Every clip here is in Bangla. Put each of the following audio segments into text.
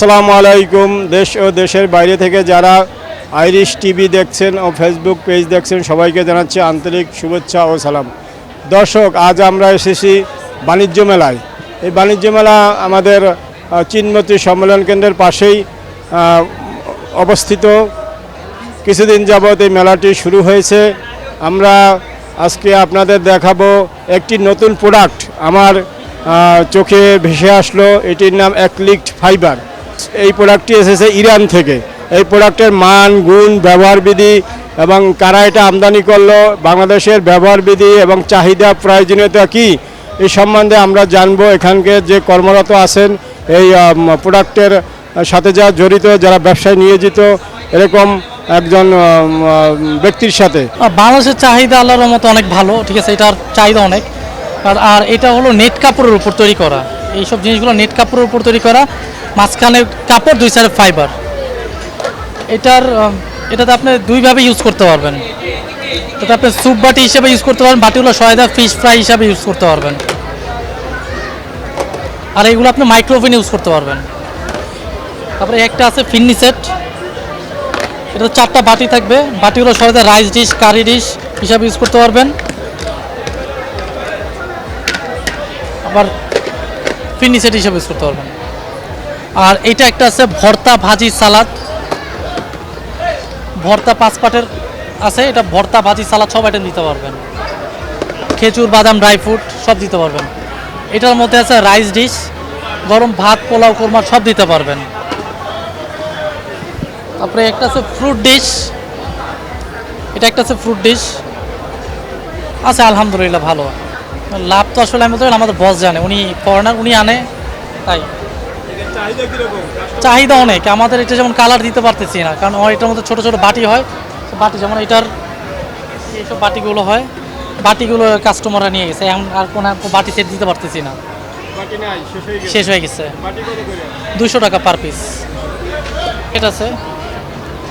আসসালামু আলাইকুম। দেশ ও দেশের বাইরে থেকে যারা আইরিশ টিভি দেখছেন ও ফেসবুক পেজ দেখছেন, সবাইকে জানাচ্ছি আন্তরিক শুভেচ্ছা ও সালাম। দর্শক, আজ আমরা এসেছি বাণিজ্য মেলায়। এই বাণিজ্য মেলা আমাদের চিনমতি সম্মেলন কেন্দ্রের পাশেই অবস্থিত। কিছুদিন যাবৎ এই মেলাটি শুরু হয়েছে। আমরা আজকে আপনাদের দেখাবো একটি নতুন প্রোডাক্ট আমার চোখে ভেসে আসলো, এটির নাম অ্যাক্লিক্ট ফাইবার এই প্রোডাক্টটি এসেছে ইরান থেকে। এই প্রোডাক্টের মান, গুণ ব্যবহারবিধি এবং কারা এটা আমদানি করল, বাংলাদেশের ব্যবহারবিধি এবং চাহিদা প্রয়োজনীয়তা কী এই সম্বন্ধে আমরা জানব। এখানকে যে কর্মরত আছেন, এই প্রোডাক্টের সাথে যা জড়িত, যারা ব্যবসায় নিয়োজিত, এরকম একজন ব্যক্তির সাথে। বাংলাদেশের চাহিদা আল্লাহর মতো অনেক ভালো, ঠিক আছে, এটার চাহিদা অনেক। আর এটা হলো নেট কাপড়ের উপর তৈরি করা। এইসব জিনিসগুলো নেট কাপড়ের উপর তৈরি করা, মাঝখানে কাপড়, দুই সাইডে ফাইবার এটার এটাতে আপনি দুইভাবে ইউজ করতে পারবেন। এটা আপনি স্যুপ বাটি হিসেবে ইউজ করতে পারবেন, বাটিগুলো সয়দা ফিশ ফ্রাই হিসাবে ইউজ করতে পারবেন। আর এইগুলো আপনি মাইক্রোওভেন ইউজ করতে পারবেন। তারপরে একটা আছে ফিন্নি সেট এটা চারটা বাটি থাকবে। বাটিগুলো সবাই রাইস ডিশ কারি ডিশ হিসাবে ইউজ করতে পারবেন। আবার ফিনি সেট হিসাবে ইউজ করতে পারবেন। আর এটা একটা আছে ভর্তা ভাজি সালাদ। ভর্তা পাঁচ পাটের আছে, এটা ভর্তা ভাজি সালাদ সব আইটেম দিতে পারবেন। খেজুর, বাদাম ড্রাই ফ্রুট সব দিতে পারবেন। এটার মধ্যে আছে রাইস ডিশ গরম ভাত, পোলাও, কোরমা সব দিতে পারবেন। তারপরে একটা আছে ফ্রুট ডিশ এটা একটা আছে ফ্রুট ডিশ আছে, আলহামদুলিল্লাহ, ভালো। লাভ তো আসলে আমি বলতে পারি আমাদের বস জানে উনি ফরেনার উনি আনে তাই। চাহিদা অনেক আমাদের এটা যেমন কালার দিতে পারতেছি না কারণ এটার মধ্যে ছোটো ছোটো বাটি হয় বাটি যেমন এটার এইসব বাটিগুলো হয় বাটিগুলো কাস্টমাররা নিয়ে গেছে এখন আর কোনো বাটি সেট দিতে পারতেছি না। শেষ হয়ে গেছে। দুশো টাকা পার পিস এটা আছে।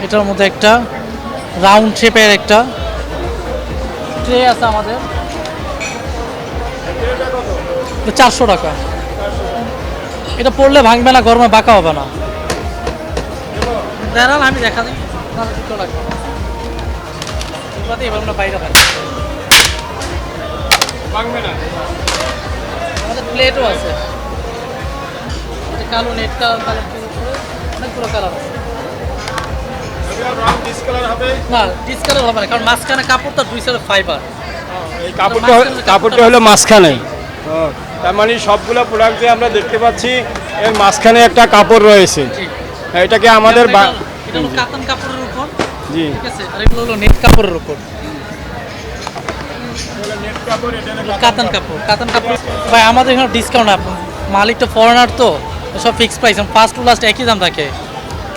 এটার মধ্যে একটা রাউন্ড শেপের একটা ট্রে আছে আমাদের। চারশো টাকা। এটা পড়লে ভাঙবে না গরমে বাঁকা হবে না। আমি দেখা দিই। প্লেটও আছে। কালো নেট কালার কালার অনেকগুলো কালার আছে। না ডিসকালার হবে না কারণ মাঝখানে কাপড়টা দুই সাইডে ফাইবার এই কাপড়টা কাপড়টা হলো মাঝখানে। তার মানে সবগুলো প্রোডাক্ট যে আমরা দেখতে পাচ্ছি এর মাঝখানে একটা কাপড় রয়েছে। জি। এটাকে আমাদের কাতান কাপড়ের উপর। জি। ঠিক আছে আর এগুলো হলো নেট কাপড়ের উপর। কাতান কাপড়। কাতান কাপড় ভাই আমাদের এখানে ডিসকাউন্ট মালিক তো ফরেনার তো সব fix price first to last একই দাম থাকে।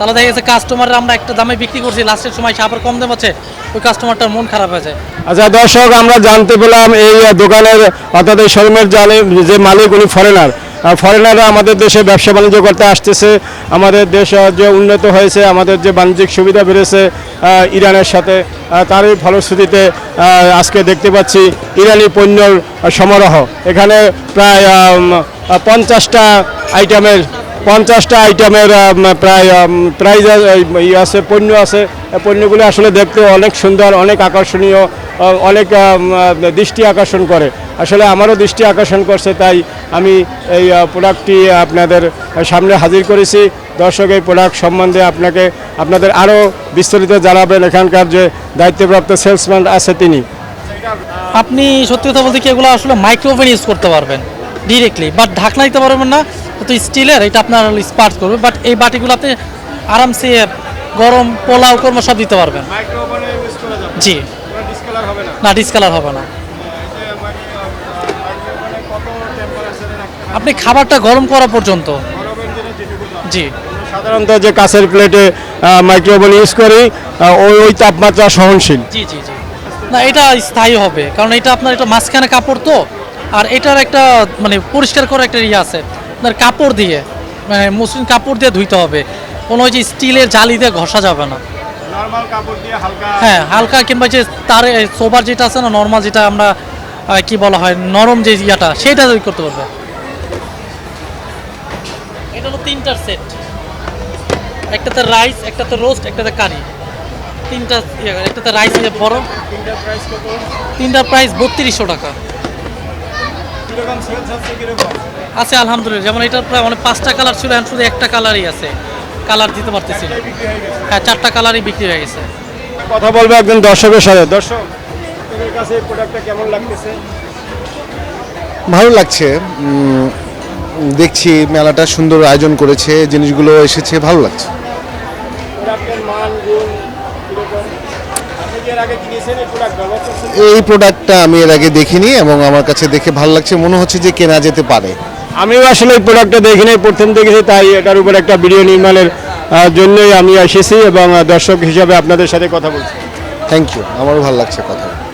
তাহলে দেখা গেছে কাস্টমাররা আমরা একটা দামে বিক্রি করছি লাস্টের সময় সে আবার কম দাম আছে, ওই কাস্টমারটার মন খারাপ হয়ে যায়। আচ্ছা দর্শক, আমরা জানতে পেলাম এই দোকানের, অর্থাৎ এই শোরুমের জালে যে মালিক, উনি ফরেনার ফরেনাররা আমাদের দেশে ব্যবসা বাণিজ্য করতে আসতেছে। আমাদের দেশ যে উন্নত হয়েছে, আমাদের যে বাণিজ্যিক সুবিধা বেড়েছে ইরানের সাথে তারই ফলশ্রুতিতে আজকে দেখতে পাচ্ছি ইরানি পণ্যর সমারোহ। এখানে প্রায় পঞ্চাশটা আইটেমের পঞ্চাশটা আইটেমের প্রায় প্রাইজ আছে, পণ্য আছে। পণ্যগুলো আসলে দেখতে অনেক সুন্দর, অনেক আকর্ষণীয় অনেক দৃষ্টি আকর্ষণ করে। আসলে আমারও দৃষ্টি আকর্ষণ করছে, তাই আমি এই প্রোডাক্টটি আপনাদের সামনে হাজির করেছি। দর্শক, এই প্রোডাক্ট সম্বন্ধে আপনাকে, আপনাদের আরও বিস্তারিত জানাবেন এখানকার যে দায়িত্বপ্রাপ্ত সেলসম্যান আছে তিনি। আপনি সত্যি কথা বলতে কি এগুলো আসলে মাইক্রোওভেন ইউজ করতে পারবেন? ডিরেক্টলি বাট ঢাকনা দিতে পারবেন না তো স্টিলের এটা আপনার স্পার্ট করবে বাট এই বাটিগুলোতে আরামসে গরম পোলাও কর্ম সব দিতে পারবেন। জি। না। ডিসকালার হবে না। আপনি খাবারটা গরম করা পর্যন্ত। জি। সাধারণত যে কাছের প্লেটে মাইক্রোওভেন ইউজ করি ওই ওই তাপমাত্রা সহনশীল। জি জি জি। না এটা স্থায়ী হবে কারণ এটা আপনার এটা মাঝখানে কাপড় তো আর এটার একটা মানে পরিষ্কার করা একটা ইয়ে আছে। আপনার কাপড় দিয়ে মানে মসৃণ কাপড় দিয়ে ধুইতে হবে। কোনো ওই যে স্টিলের জালি দিয়ে ঘষা যাবে না। নরমাল কাপড় দিয়ে হালকা হ্যাঁ হালকা কিংবা যে তার সোবার যেটা আছে না নর্মাল যেটা আমরা কি বলা হয় নরম যে ইয়াটা সেটা করতে পারবে। এটা হলো তিনটার সেট একটাতে রাইস একটাতে রোস্ট একটাতে কারি তিনটা ইয়ে, একটাতে রাইস বড় তিনটার প্রাইস কত? তিনটার প্রাইস বত্রিশশো টাকা। আছে আলহামদুলিল্লাহ। যেমন এটার প্রায় অনেক পাঁচটা কালার ছিল এখন শুধু একটা কালারই আছে। কালার দিতে পারতেছি হয়ে হ্যাঁ চারটা কালারই বিক্রি হয়ে গেছে। কথা বলব একজন দর্শকের সাথে। দর্শক কাছে প্রোডাক্টটা কেমন লাগতেছে? ভালো লাগছে। দেখছি মেলাটা সুন্দর আয়োজন করেছে জিনিসগুলো এসেছে ভালো লাগছে প্রোডাক্টের মান গুণ কীরকম আপনি কি এর আগে কিনেছেন এই প্রোডাক্টটা আমি এর আগে দেখিনি এবং আমার কাছে দেখে ভালো লাগছে মনে হচ্ছে যে কেনা যেতে পারে। আমিও আসলে এই প্রোডাক্টটা দেখি নাই প্রথম দেখেছি তাই এটার উপর একটা ভিডিও নির্মাণের জন্যই আমি এসেছি এবং দর্শক হিসাবে আপনাদের সাথে কথা বলছি। থ্যাংক ইউ আমারও ভালো লাগছে কথা।